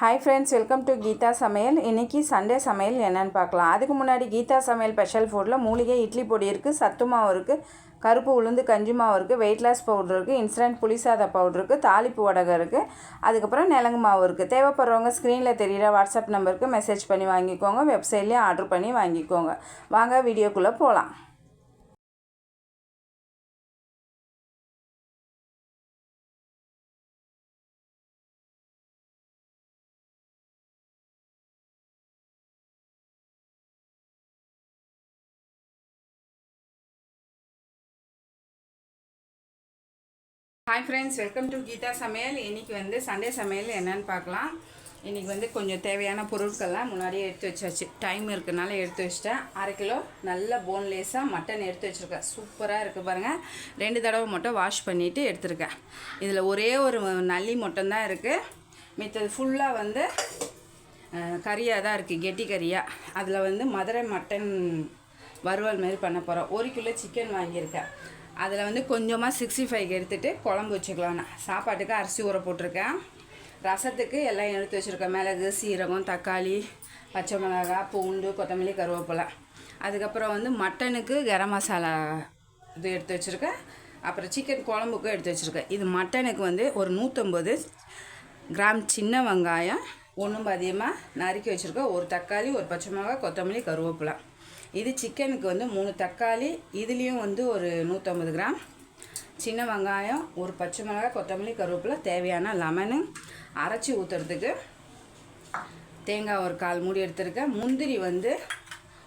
Hi friends welcome to Geetha சமையல் இன்றைக்கி Sunday சமையல் என்னென்னு பார்க்கலாம். அதுக்கு முன்னாடி கீதா சமையல் ஸ்பெஷல் ஃபுட்டில் மூலிகை இட்லி பொடி இருக்குது சத்து மாவு இருக்குது கருப்பு உளுந்து கஞ்சி மாவு இருக்குது வெயிட் லாஸ் பவுடர் இருக்குது இன்ஸ்டன்ட் புளிசாத பவுடர் இருக்குது தாளிப்பு வடகம் இருக்குது அதுக்கப்புறம் நிலங்கு மாவு இருக்குது தேவைப்படுறவங்க ஸ்க்ரீனில் தெரிகிற வாட்ஸ்அப் நம்பருக்கு மெசேஜ் பண்ணி வாங்கிக்கோங்க. வெப்சைட்லேயும் ஆர்டர் பண்ணி வாங்கிக்கோங்க. வாங்க வீடியோக்குள்ளே போகலாம் hi friends welcome to Geetha சமையல் இன்றைக்கி வந்து சண்டே சமையல் என்னன்னு பார்க்கலாம். இன்றைக்கி வந்து கொஞ்சம் தேவையான பொருட்கள்லாம் முன்னாடியே எடுத்து வச்சாச்சு. டைம் இருக்கனால எடுத்து வச்சிட்டேன். அரை கிலோ நல்ல போன்லெஸ்ஸாக மட்டன் எடுத்து வச்சுருக்கேன். சூப்பராக இருக்குது பாருங்கள் ரெண்டு தடவை மட்டும் வாஷ் பண்ணிவிட்டு எடுத்திருக்கேன். இதில் ஒரே ஒரு நல்லி மட்டும்தான் இருக்குது மித்தது ஃபுல்லாக வந்து கறியாக தான் இருக்குது கெட்டி கறியாக அதில் வந்து மதுரை மட்டன் வறுவல் மாரி பண்ண போகிறோம் ஒரு கிலோ சிக்கன் வாங்கியிருக்கேன். அதில் வந்து கொஞ்சமாக சிக்ஸ்டி ஃபைவ் எடுத்துகிட்டு குழம்பு வச்சுக்கலாம் நான் சாப்பாட்டுக்கு அரிசி ஊற போட்டிருக்கேன். ரசத்துக்கு எல்லாம் எடுத்து வச்சுருக்கேன். மிளகு சீரகம் தக்காளி பச்சை மிளகா பூண்டு கொத்தமல்லி கருவேப்பிலை. அதுக்கப்புறம் வந்து மட்டனுக்கு கரம் மசாலா இது எடுத்து வச்சுருக்கேன். அப்புறம் சிக்கன் குழம்புக்கும் எடுத்து வச்சுருக்கேன். இது மட்டனுக்கு வந்து ஒரு நூற்றம்பது கிராம் சின்ன வெங்காயம் ஒன்றும் அதிகமாக நறுக்கி வச்சுருக்கேன். ஒரு தக்காளி ஒரு பச்சை மிளகா கொத்தமல்லி கருவேப்பிலை. இது சிக்கனுக்கு வந்து மூணு தக்காளி இதுலேயும் வந்து ஒரு நூற்றம்பது கிராம். சின்ன வெங்காயம் ஒரு பச்சை மிளகாய் கொத்தமல்லி கருவேப்பிலை தேவையான லெமனு அரைச்சி ஊற்றுறதுக்கு தேங்காய் ஒரு கால் மூடி எடுத்துருக்கேன் முந்திரி வந்து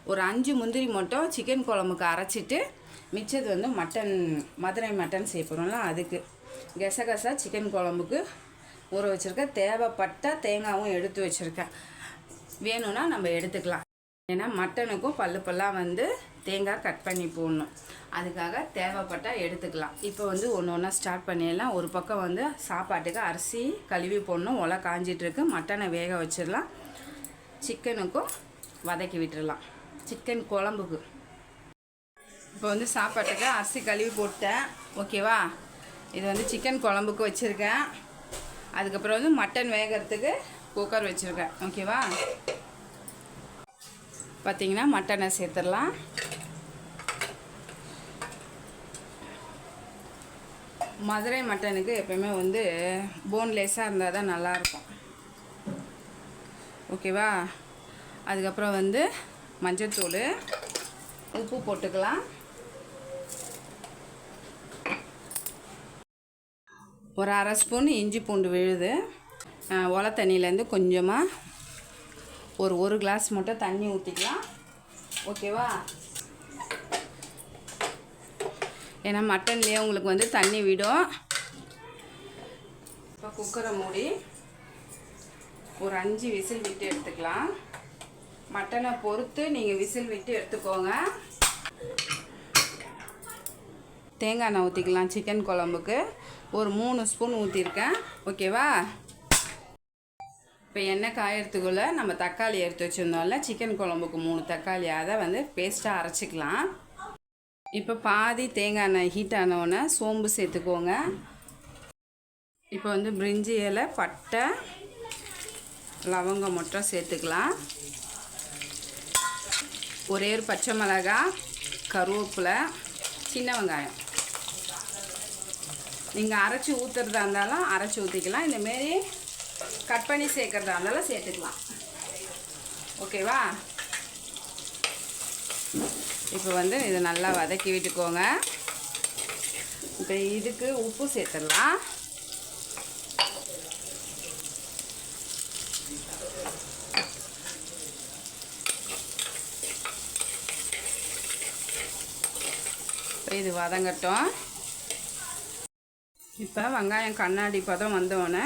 ஒரு அஞ்சு முந்திரி மட்டும் சிக்கன் குழம்புக்கு அரைச்சிட்டு மிச்சது வந்து மட்டன் மதுரை மட்டன் செய்யப்படும்ல அதுக்கு. கெசகசா சிக்கன் குழம்புக்கு ஊற வச்சுருக்கேன் தேவைப்பட்ட தேங்காவும் எடுத்து வச்சுருக்கேன் வேணும்னா நம்ம எடுத்துக்கலாம். ஏன்னா மட்டனுக்கும் பல்லு பல்லாக வந்து தேங்காய் கட் பண்ணி போடணும். அதுக்காக தேவைப்பட்டால் எடுத்துக்கலாம். இப்போ வந்து ஒன்று ஒன்றா ஸ்டார்ட் பண்ணிடலாம். ஒரு பக்கம் வந்து சாப்பாட்டுக்கு அரிசி கழுவி போடணும். ஒலை காஞ்சிட்ருக்கு மட்டனை வேக வச்சிடலாம். சிக்கனுக்கும் வதக்கி விட்டுடலாம். சிக்கன் குழம்புக்கு. இப்போ வந்து சாப்பாட்டுக்கு அரிசி கழுவி போட்டேன். ஓகேவா இது வந்து சிக்கன் குழம்புக்கு வச்சுருக்கேன். அதுக்கப்புறம் வந்து மட்டன் வேகிறதுக்கு குக்கர் வச்சுருக்கேன். ஓகேவா பார்த்தீங்கன்னா மட்டனை சேர்த்துடலாம் மதுரை மட்டனுக்கு எப்பயுமே வந்து போன்லெஸ்ஸாக இருந்தால் தான் நல்லாயிருக்கும். ஓகேவா அதுக்கப்புறம் வந்து மஞ்சத்தூள் உப்பு போட்டுக்கலாம். ஒரு அரை ஸ்பூன் இஞ்சி பூண்டு விழுது. ஒலை தண்ணியிலேருந்து கொஞ்சமாக ஒரு ஒரு கிளாஸ் மட்டும் தண்ணி ஊற்றிக்கலாம் ஓகேவா ஏன்னா மட்டன்லேயே உங்களுக்கு வந்து தண்ணி விடும். இப்போ குக்கரை மூடி ஒரு அஞ்சு விசில் விட்டு எடுத்துக்கலாம். மட்டனை பொறுத்து நீங்கள் விசில் விட்டு எடுத்துக்கோங்க. தேங்காய் எண்ணெய் ஊற்றிக்கலாம் சிக்கன் குழம்புக்கு. ஒரு மூணு ஸ்பூன் ஊற்றிருக்கேன் ஓகேவா இப்போ எண்ணெய் காயறதுக்குள்ளே நம்ம தக்காளி எடுத்து வச்சுருந்தோம்ல சிக்கன் குழம்புக்கு மூணு தக்காளி அதை வந்து பேஸ்ட்டாக அரைச்சிக்கலாம். இப்போ பாதி தேங்காய் எண்ணெய் ஹீட் ஆனவுடனே சோம்பு சேர்த்துக்கோங்க. இப்போ வந்து பிரிஞ்சி இலை பட்டை லவங்கம் மட்டும் சேர்த்துக்கலாம். ஒரே ஒரு பச்சை மிளகாய் கருவேப்பிலை சின்ன வெங்காயம். நீங்கள் அரைச்சி ஊற்றுறதா இருந்தாலும் அரைச்சி ஊற்றிக்கலாம் இந்தமாரி கட் பண்ணி சேர்க்குறதா இருந்தாலும் சேர்த்துக்கலாம். ஓகேவா? இப்போ வந்து இதை நல்லா வதக்கி விட்டுக்கோங்க. இப்போ இதுக்கு உப்பு சேர்த்துடலாம். இது வதங்கட்டும். இப்போ வெங்காயம் கண்ணாடி பதம் வந்தோடனே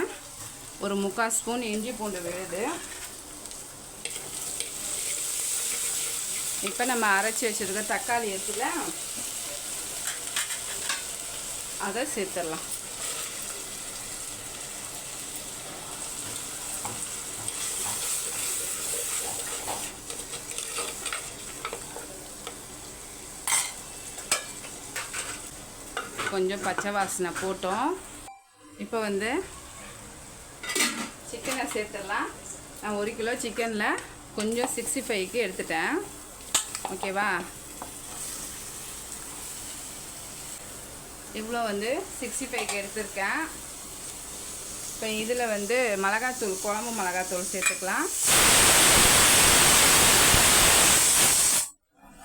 ஒரு முக்கால் ஸ்பூன் இஞ்சி பூண்டு விழுது. இப்போ நம்ம அரைச்சி வச்சுருக்க தக்காளி எடுத்துல அதை சேர்த்துடலாம். கொஞ்சம் பச்சை வாசனை போட்டோம். இப்போ வந்து சிக்கனை சேர்த்துடலாம். நான் ஒரு கிலோ சிக்கனில் கொஞ்சம் சிக்ஸ்டி ஃபைவ்க்கு எடுத்துட்டேன். ஓகேவா? இவ்வளோ வந்து சிக்ஸ்டி ஃபைவ்க்கு எடுத்திருக்கேன். இப்போ இதில் வந்து மிளகாத்தூள் குழம்பு மிளகாத்தூள் சேர்த்துக்கலாம்.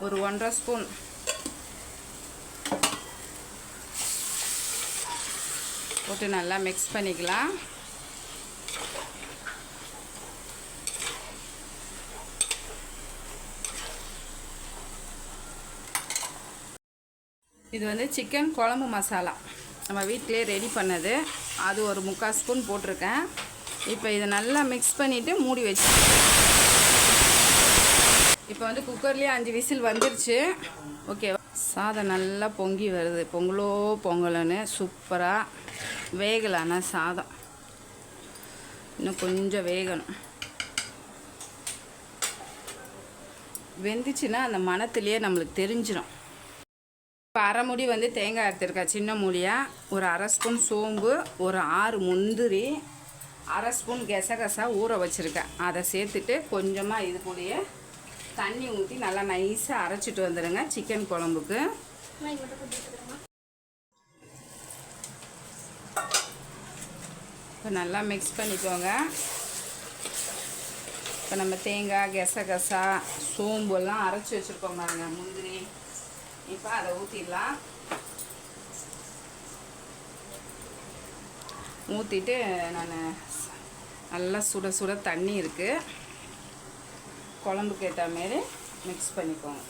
ஒரு ஒன்றரை ஸ்பூன். போட்டு நல்லா மிக்ஸ் பண்ணிக்கலாம். இது வந்து சிக்கன் குழம்பு மசாலா. நம்ம வீட்டிலே ரெடி பண்ணது. அது ஒரு முக்கால் ஸ்பூன் போட்டிருக்கேன். இப்போ இதை நல்லா மிக்ஸ் பண்ணிவிட்டு மூடி வச்சு இப்போ வந்து குக்கர்லேயே அஞ்சு விசில் வந்துருச்சு. ஓகேவா சாதம் நல்லா பொங்கி வருது. பொங்கலோ பொங்கலன்னு சூப்பராக வேகலான சாதம். இன்னும் கொஞ்சம் வேகணும். வெந்துச்சுன்னா அந்த மனத்துலேயே நம்மளுக்கு தெரிஞ்சிடும் இப்போ அரை முடி வந்து தேங்காய் எடுத்துருக்கா சின்ன மூலியாக ஒரு அரை ஸ்பூன் சோம்பு ஒரு ஆறு முந்திரி அரை ஸ்பூன் கெசகசா ஊற வச்சுருக்கேன். அதை சேர்த்துட்டு கொஞ்சமாக இது கூடயே தண்ணி ஊற்றி நல்லா நைஸாக அரைச்சிட்டு வந்துடுங்க சிக்கன் குழம்புக்கு. இப்போ நல்லா மிக்ஸ் பண்ணிக்கோங்க. இப்போ நம்ம தேங்காய் கெசகசா சோம்பு எல்லாம் அரைச்சி வச்சுருக்கோம் பாருங்க முந்திரி. இப்போ அதை ஊற்றிடலாம் ஊற்றிட்டு நான் நல்லா சுட சுட தண்ணி இருக்குது குழம்புக்கு ஏற்ற மாரி மிக்ஸ் பண்ணிக்கோங்க.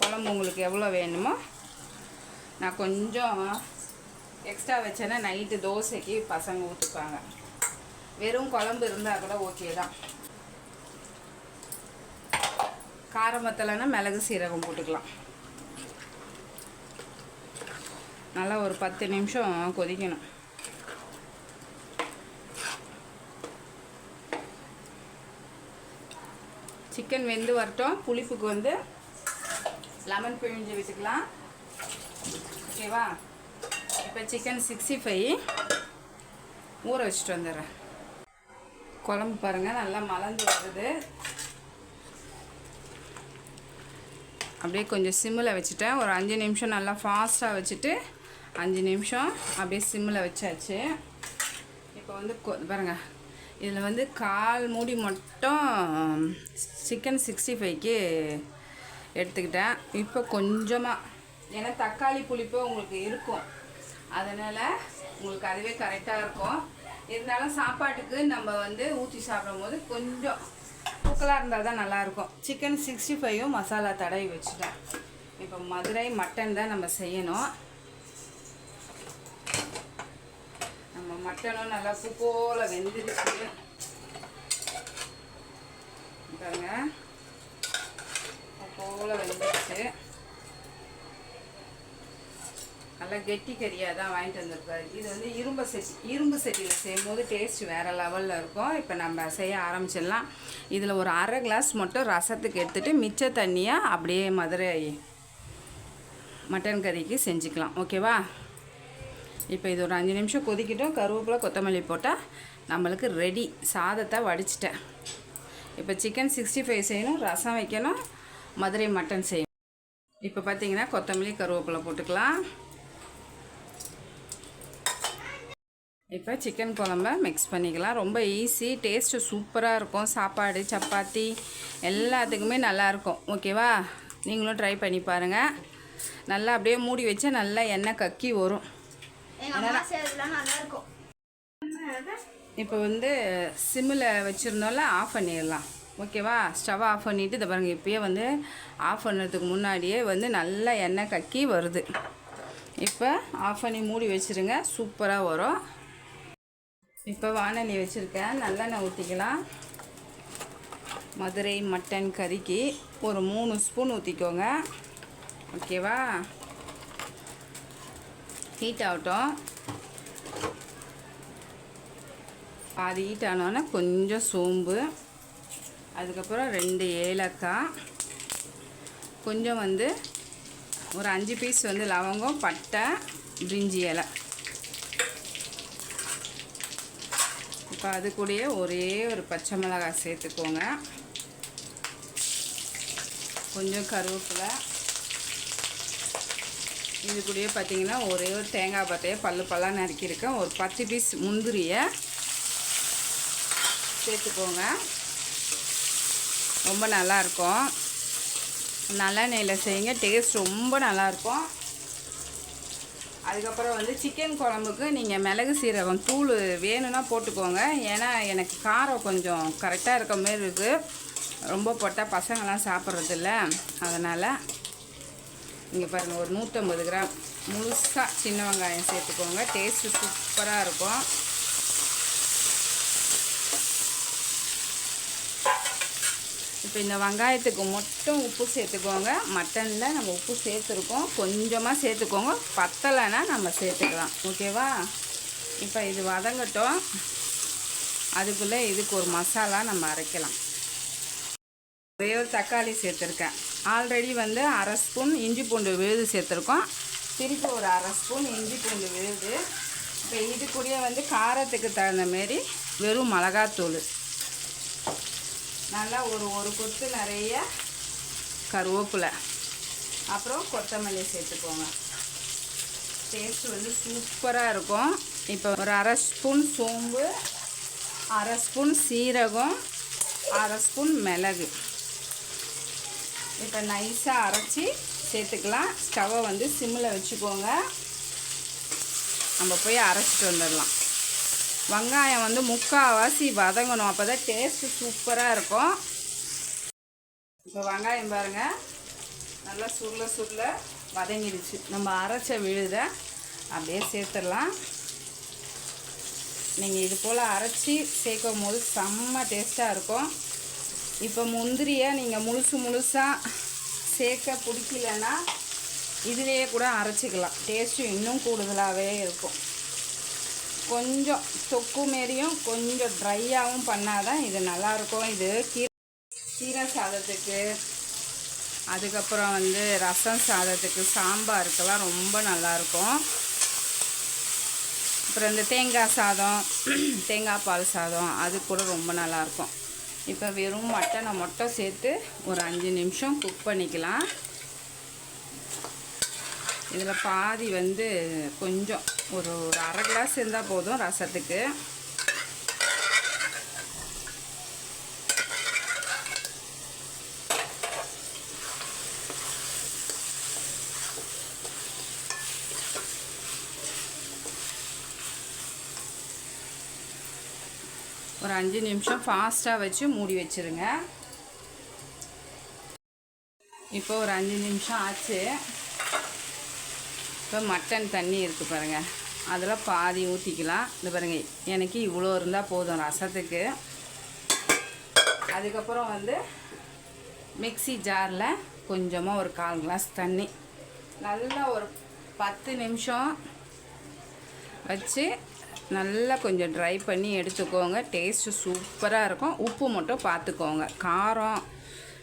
குழம்பு உங்களுக்கு எவ்வளோ வேணுமோ நான் கொஞ்சம் எக்ஸ்ட்ரா வச்சேன்னா நைட்டு தோசைக்கு பசங்க ஊற்றுப்பாங்க வெறும் குழம்பு இருந்தால் கூட ஓகே தான். காரம் வத்தலைன்னா மிளகு சீரகம் போட்டுக்கலாம். நல்லா ஒரு பத்து நிமிஷம் கொதிக்கணும். சிக்கன் வெந்து வரட்டும். புளிப்புக்கு வந்து லெமன் பிழிஞ்சு விட்டுக்கலாம். ஓகேவா இப்போ சிக்கன் சிக்ஸ்டி ஃபைவ் ஊற வச்சுட்டு வந்துடுறேன். குழம்பு பாருங்கள் நல்லா மலர்ந்து வருது. அப்படியே கொஞ்சம் சிம்மில் வச்சுட்டேன். ஒரு அஞ்சு நிமிஷம் நல்லா ஃபாஸ்ட்டாக வச்சுட்டு அஞ்சு நிமிஷம் அப்படியே சிம்மில் வச்சாச்சு. இப்போ வந்து கொ பாருங்கள் இதில் வந்து கால் மூடி மட்டும் சிக்கன் சிக்ஸ்டி ஃபைவ்க்கு எடுத்துக்கிட்டேன். இப்போ கொஞ்சமாக ஏன்னா தக்காளி புளிப்பு உங்களுக்கு இருக்கும். அதனால் உங்களுக்கு அதுவே கரெக்டாக இருக்கும். இருந்தாலும் சாப்பாட்டுக்கு நம்ம வந்து ஊற்றி சாப்பிடும்போது கொஞ்சம் தூக்கலாக இருந்தால் தான் நல்லாயிருக்கும். சிக்கன் சிக்ஸ்டி ஃபைவும் மசாலா தடவி வச்சுட்டேன். இப்போ மதுரை மட்டன் தான் நம்ம செய்யணும் நம்ம மட்டனும் நல்லா பூ போல் வெந்துருச்சு. பாருங்க. பூ போல் வெந்துருச்சு. நல்லா கெட்டி கறியாக தான் வாங்கிட்டு வந்திருக்காரு இது வந்து இரும்பு செட்டி இரும்பு செட்டியில் செய்யும்போது டேஸ்ட் வேறு லெவலில் இருக்கும். இப்போ நம்ம செய்ய ஆரம்பிச்சிடலாம். இதில் ஒரு அரை கிளாஸ் மட்டும் ரசத்துக்கு எடுத்துகிட்டு மிச்ச தண்ணியாக அப்படியே மதுரை மட்டன் கறிக்கு செஞ்சுக்கலாம். ஓகேவா இப்போ இது ஒரு அஞ்சு நிமிஷம் கொதிக்கிட்டோம். கருவேப்பிலை கொத்தமல்லி போட்டால் நம்மளுக்கு ரெடி சாதத்தை வடிச்சிட்டேன். இப்போ சிக்கன் சிக்ஸ்டி ஃபைவ் செய்யணும். ரசம் வைக்கணும். மதுரை மட்டன் செய்யணும். இப்போ பார்த்தீங்கன்னா கொத்தமல்லி கருவேப்பிலை போட்டுக்கலாம். இப்போ சிக்கன் குழம்ப மிக்ஸ் பண்ணிக்கலாம். ரொம்ப ஈஸி டேஸ்ட்டு சூப்பராக இருக்கும். சாப்பாடு சப்பாத்தி எல்லாத்துக்குமே நல்லாயிருக்கும் ஓகேவா நீங்களும் ட்ரை பண்ணி பாருங்கள் நல்லா அப்படியே மூடி வச்சா நல்லா எண்ணெய் கக்கி வரும். இப்போ வந்து சிம்மில் வச்சுருந்தோம்ல ஆஃப் பண்ணிடலாம். ஓகேவா? ஸ்டவ் ஆஃப் பண்ணிவிட்டு இதை பாருங்கள் இப்போயே வந்து ஆஃப் பண்ணுறதுக்கு முன்னாடியே வந்து நல்லா எண்ணெய் கக்கி வருது. இப்போ ஆஃப் பண்ணி மூடி வச்சுருங்க சூப்பராக வரும். இப்போ வானொலி வச்சுருக்கேன் நல்லெண்ணெய் ஊற்றிக்கலாம் மதுரை மட்டன் கறிக்கு ஒரு மூணு ஸ்பூன் ஊற்றிக்கோங்க ஓகேவா? ஹீட் ஆகட்டும். பாதி ஹீட் ஆனோடனே கொஞ்சம் சோம்பு. அதுக்கப்புறம் ரெண்டு ஏலக்காய். கொஞ்சம் வந்து ஒரு அஞ்சு பீஸ் வந்து லவங்கம் பட்டை பிரிஞ்சி இலை. இப்போ அது கூடயே ஒரே ஒரு பச்சை மிளகாய் சேர்த்துக்கோங்க. கொஞ்சம் கருவேப்பிலை. இது கூடயே பார்த்தீங்கன்னா ஒரே ஒரு தேங்காய் பத்தையை பல்லு பல்லாக நறுக்கியிருக்கேன். ஒரு பத்து பீஸ் முந்திரியை சேர்த்துக்கோங்க. ரொம்ப நல்லாயிருக்கும். நல்லெண்ணெயில் செய்யுங்க. டேஸ்ட் ரொம்ப நல்லாயிருக்கும். அதுக்கப்புறம் வந்து சிக்கன் குழம்புக்கு நீங்கள் மிளகு சீரகம் தூள் வேணும்னா போட்டுக்கோங்க. ஏன்னா எனக்கு காரம் கொஞ்சம் கரெக்டாக இருக்க மாதிரி இருக்குது ரொம்ப போட்டால் பசங்களாம் சாப்பிட்றதில்ல. அதனால் இங்கே பாருங்கள் ஒரு நூற்றம்பது கிராம். முழுசாக சின்ன வெங்காயம் சேர்த்துக்கோங்க. டேஸ்ட்டு சூப்பராக இருக்கும். இப்போ இந்த வெங்காயத்துக்கு மட்டும் உப்பு சேர்த்துக்கோங்க. மட்டனில் நம்ம உப்பு சேர்த்துருக்கோம். கொஞ்சமாக சேர்த்துக்கோங்க. பத்தலைன்னா நம்ம சேர்த்துக்கலாம். ஓகேவா? இப்போ இது வதங்கட்டும். அதுக்குள்ளே இதுக்கு ஒரு மசாலா நம்ம அரைக்கலாம். ஒரே ஒரு தக்காளி சேர்த்துருக்கேன். ஆல்ரெடி வந்து அரை ஸ்பூன் இஞ்சி பூண்டு விழுது சேர்த்துருக்கோம். திருப்பி ஒரு அரை ஸ்பூன் இஞ்சி பூண்டு விழுது. இப்போ இது கூடயே வந்து காரத்துக்கு தகுந்த மாரி வெறும் மிளகாத்தூள். நல்லா ஒரு ஒரு கொத்து நிறைய கருவேப்பிலை. அப்புறம் கொத்தமல்லி சேர்த்துக்கோங்க. டேஸ்ட் வந்து சூப்பராக இருக்கும். இப்போ ஒரு அரை ஸ்பூன் சோம்பு அரை ஸ்பூன் சீரகம் அரை ஸ்பூன் மிளகு. இப்போ நைஸாக அரைச்சி சேர்த்துக்கலாம். ஸ்டவ்வை வந்து சிம்மில் வச்சுக்கோங்க. நம்ம போய் அரைச்சிட்டு வந்துடலாம். வெங்காயம் வந்து முக்கால்வாசி வதங்கணும். அப்போ தான் டேஸ்ட்டு சூப்பராக இருக்கும். இப்போ வெங்காயம் பாருங்கள் நல்லா சுருள சுருள வதங்கிடுச்சு. நம்ம அரைச்ச விழுத அப்படியே சேர்த்துடலாம். நீங்கள் இது போல் அரைச்சி சேர்க்கும் போது செம்ம டேஸ்ட்டாக இருக்கும். இப்போ முந்திரியை நீங்கள் முழுசு முழுசாக சேர்க்க பிடிக்கலன்னா இதுலேயே கூட அரைச்சிக்கலாம். டேஸ்ட்டு இன்னும் கூடுதலாகவே இருக்கும். கொஞ்சம் தொக்கு மாரியும் கொஞ்சம் ட்ரையாகவும் பண்ணாதான் இது நல்லாயிருக்கும். இது கீரை கீரை சாதத்துக்கு அதுக்கப்புறம் வந்து ரசம் சாதத்துக்கு சாம்பாருக்கெல்லாம் ரொம்ப நல்லாயிருக்கும். அப்புறம் இந்த தேங்காய் சாதம் தேங்காய் பால் சாதம் அது கூட ரொம்ப நல்லாயிருக்கும். இப்போ வெறும் மட்டனை மட்டும் சேர்த்து ஒரு அஞ்சு நிமிஷம் குக் பண்ணிக்கலாம். இதில் பாதி வந்து கொஞ்சம் ஒரு ஒரு அரை கிளாஸ் இருந்தால் போதும் ரசத்துக்கு. ஒரு அஞ்சு நிமிஷம் ஃபாஸ்ட்டாக வச்சு மூடி வச்சுருங்க. இப்போ ஒரு அஞ்சு நிமிஷம் ஆச்சு. இப்போ மட்டன் தண்ணி இருக்குது பாருங்கள் அதில் பாதி ஊற்றிக்கலாம் இந்த பாருங்கள் எனக்கு இவ்வளோ இருந்தால் போதும் ரசத்துக்கு. அதுக்கப்புறம் வந்து மிக்ஸி ஜாரில் கொஞ்சமாக ஒரு கால் கிளாஸ் தண்ணி. நல்லா ஒரு பத்து நிமிஷம் வச்சு நல்லா கொஞ்சம் ட்ரை பண்ணி எடுத்துக்கோங்க. டேஸ்ட்டு சூப்பராக இருக்கும். உப்பு மட்டும் பார்த்துக்கோங்க காரம்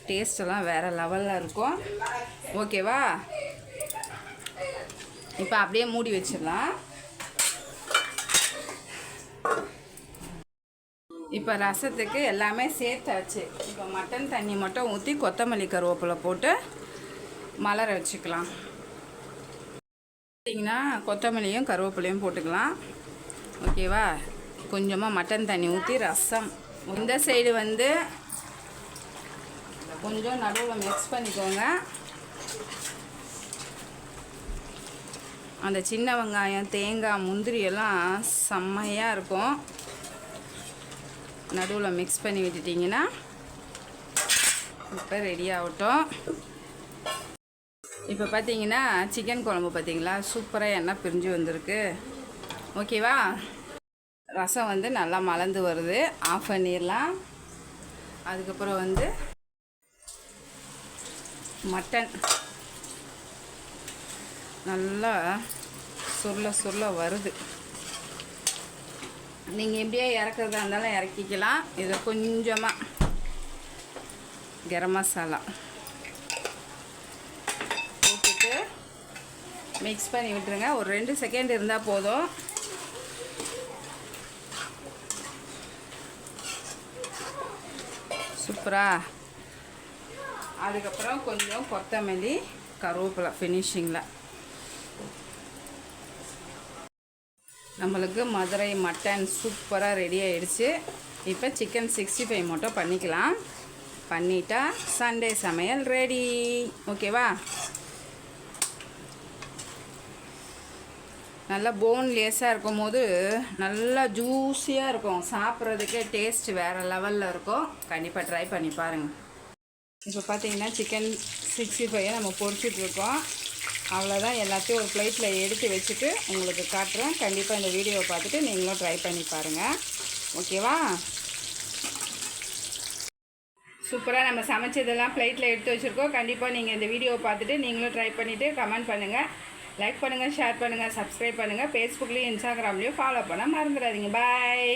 டேஸ்டெல்லாம் வேறு லெவலில் இருக்கும். ஓகேவா இப்போ அப்படியே மூடி வச்சிடலாம். இப்போ ரசத்துக்கு எல்லாமே சேர்த்தாச்சு. இப்போ மட்டன் தண்ணி மட்டும் ஊற்றி கொத்தமல்லி கருவேப்பிலை போட்டு மலர வச்சுக்கலாம். பார்த்தீங்கன்னா கொத்தமல்லியும் கருவேப்பிலையும் போட்டுக்கலாம். ஓகேவா? கொஞ்சமாக மட்டன் தண்ணி ஊற்றி ரசம். இந்த சைடு வந்து கொஞ்சம் நடுவில் மிக்ஸ் பண்ணிக்கோங்க. அந்த சின்ன வெங்காயம் தேங்காய் முந்திரி எல்லாம் செம்மையாக இருக்கும். நடுவில் மிக்ஸ் பண்ணி விட்டுட்டிங்கன்னா இப்போ ரெடி ஆகட்டும். இப்போ பார்த்தீங்கன்னா சிக்கன் குழம்பு பார்த்தீங்களா சூப்பராக எண்ணெய் பிரிஞ்சு வந்திருக்கு. ஓகேவா? ரசம் வந்து நல்லா மலர்ந்து வருது. ஆஃப் பண்ணிடலாம். அதுக்கப்புறம் வந்து மட்டன் நல்லா சுருள சுருள வருது. நீங்கள் எப்படியே இறக்குறதா இருந்தாலும் இறக்கிக்கலாம். இதை கொஞ்சமாக கரம் மசாலா போட்டுட்டு மிக்ஸ் பண்ணி விட்டுருங்க. ஒரு ரெண்டு செகண்ட் இருந்தால் போதும். சூப்பரா. அதுக்கப்புறம் கொஞ்சம் கொத்தமல்லி கருவேப்பிலை ஃபினிஷிங்கில் நம்மளுக்கு மதுரை மட்டன் சூப்பராக ரெடி ஆகிடுச்சு இப்போ சிக்கன் சிக்ஸ்டி ஃபைவ் மட்டும் பண்ணிக்கலாம். பண்ணிட்டா சண்டே சமையல் ரெடி ஓகேவா நல்லா போன் லேஸாக இருக்கும் போது நல்லா ஜூஸியாக இருக்கும். சாப்பிட்றதுக்கே டேஸ்ட் வேறு லெவலில் இருக்கும். கண்டிப்பாக ட்ரை பண்ணி பாருங்கள் இப்போ பார்த்தீங்கன்னா சிக்கன் சிக்ஸ்டி ஃபைவை நம்ம பொறிச்சிட்ருக்கோம் அவ்வளோதான் எல்லாத்தையும் ஒரு பிளேட்டில் எடுத்து வச்சுட்டு உங்களுக்கு காட்டுறேன். கண்டிப்பாக இந்த வீடியோவை பார்த்துட்டு நீங்களும் ட்ரை பண்ணி பாருங்கள் ஓகேவா? சூப்பராக நம்ம சமைச்சதெல்லாம் ஃப்ளைட்டில் எடுத்து வச்சுருக்கோம். கண்டிப்பாக நீங்கள் இந்த வீடியோவை பார்த்துட்டு நீங்களும் ட்ரை பண்ணிவிட்டு கமெண்ட் பண்ணுங்கள் லைக் பண்ணுங்கள் ஷேர் பண்ணுங்கள் சப்ஸ்கிரைப் பண்ணுங்கள் ஃபேஸ்புக்லேயும் இன்ஸ்டாகிராம்லேயும் ஃபாலோ பண்ண மறந்துடாதீங்க. பாய்